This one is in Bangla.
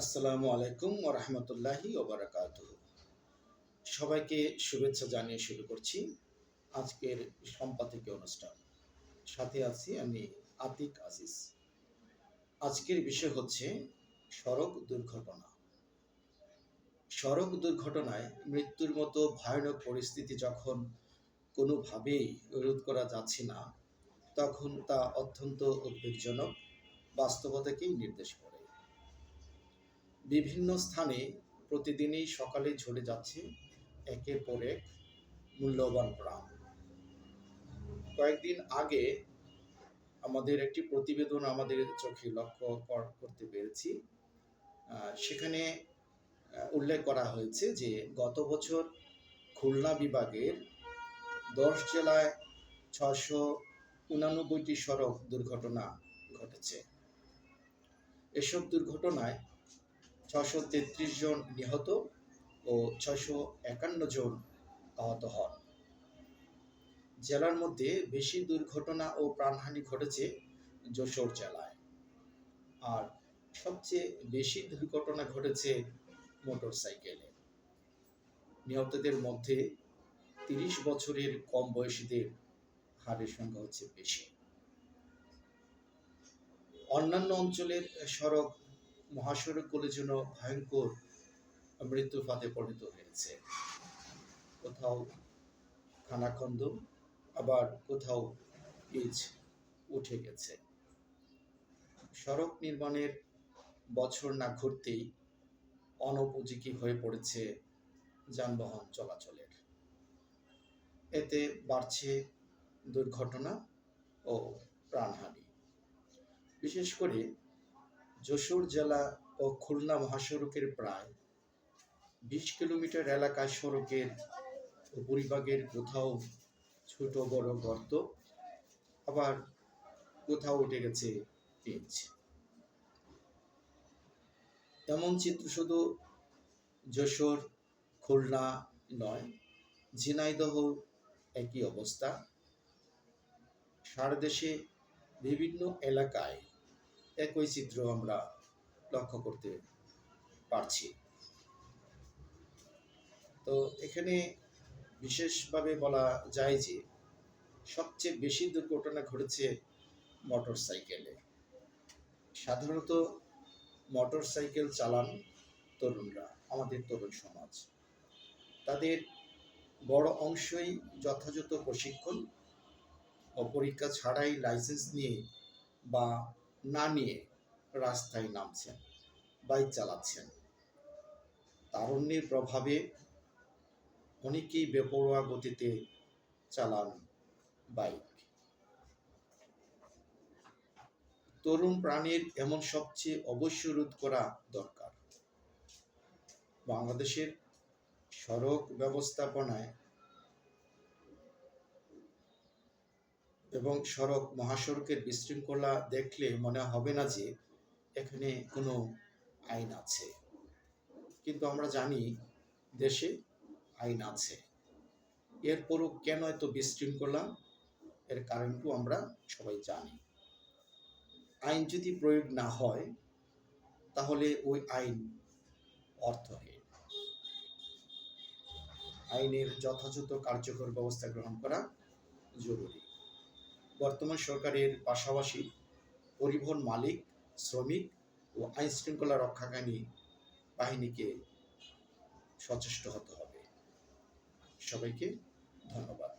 আসসালামু আলাইকুম ওরহমতুল্লাহি ওবরাকাত সবাইকে শুভেচ্ছা জানিয়ে শুরু করছি আজকের সম্পাদকীয় অনুষ্ঠান। সাথে আছি আমি আতিক আজিজ। আজকের বিষয় হচ্ছে সড়ক দুর্ঘটনা। সড়ক দুর্ঘটনায় মৃত্যুর মতো ভয়ানক পরিস্থিতি যখন কোনোভাবেই রোধ করা যাচ্ছে না, তখন তা অত্যন্ত উদ্বেগজনক, বাস্তবতাকেই নির্দেশ করে। বিভিন্ন স্থানে প্রতিদিনই সকালে ঝরে যাচ্ছে একের পর এক মূল্যবান প্রাণ কয়েকদিন আগে আমাদের একটি প্রতিবেদন আমাদের চোখে লক্ষ্য কর- করতে পেরেছি। সেখানে উল্লেখ করা হয়েছে যে গত বছর খুলনা বিভাগের দশ জেলায় ছশো উনানব্বইটি সড়ক দুর্ঘটনা ঘটেছে। এসব দুর্ঘটনায় ছশো তেত্রিশ জন নিহত ও ছশো একান্ন জন আহত হন। জেলার মধ্যে বেশি দুর্ঘটনা ও প্রাণহানি ঘটেছে যশোর জেলায়। আর সবচেয়ে বেশি দুর্ঘটনা ঘটেছে মোটর সাইকেলে নিহতদের মধ্যে তিরিশ বছরের কম বয়সীদের হারের সংখ্যা হচ্ছে বেশি। অন্যান্য অঞ্চলের সড়ক মহাসড়কগুলোর জন্য ভয়ঙ্কর মৃত্যু ফাঁদে পরিণত হয়েছে। কোথাও খানাখন্দ আবার কোথাও পিচ উঠে গেছে। সড়ক নির্মাণের বছর না ঘুরতেই অনুপযোগী হয়ে পড়েছে যানবাহন চলাচলের। এতে বাড়ছে দুর্ঘটনা ও প্রাণহানি। বিশেষ করে যশোর জেলা ও খুলনা মহাসড়কের প্রায় বিশ কিলোমিটার এলাকায় সড়কের উপরিভাগের কোথাও ছোট বড় গর্ত, আবার কোথাও উঠে গেছে পিচ। এমন চিত্র শুধু যশোর, খুলনা নয়, ঝিনাইদহ একই অবস্থা। সারা দেশে বিভিন্ন এলাকায় একই চিত্র আমরা লক্ষ্য করতে পারছি। তো এখানে বিশেষভাবে বলা যায় যে সবচেয়ে বেশি দুর্ঘটনা ঘটেছে মোটর সাইকেলে সাধারণত মোটর সাইকেল চালান তরুণরা, আমাদের তরুণ সমাজ। তাদের বড় অংশই যথাযথ প্রশিক্ষণ ও পরীক্ষা ছাড়াই লাইসেন্স নিয়ে বা না নিয়ে রাস্তায় নামছেন, বাইক চালাচ্ছেন। তারুণ্যের প্রভাবে অনেকেই বেপরোয়া গতিতে চালান বাইক। তরুণ প্রাণীর এমন সবচেয়ে অবশ্য রোধ করা দরকার। বাংলাদেশের সড়ক ব্যবস্থাপনায় এবং সড়ক মহাসড়কের বিশৃঙ্খলা দেখলে মনে হবে না যে এখানে কোনো আইন আছে। কিন্তু আমরা জানি দেশে আইন আছে। এরপরও কেন এত বিশৃঙ্খলা? এর কারণটু আমরা সবাই জানি। আইন যদি প্রয়োগ না হয়, তাহলে ওই আইন অর্থহীন। আইনের যথাযথ কার্যকর ব্যবস্থা গ্রহণ করা জরুরি। বর্তমান সরকারের পাশাপাশি পরিবহন মালিক, শ্রমিক ও আইন শৃঙ্খলা রক্ষাকারী বাহিনীকে সচেষ্ট হতে হবে। সবাইকে ধন্যবাদ।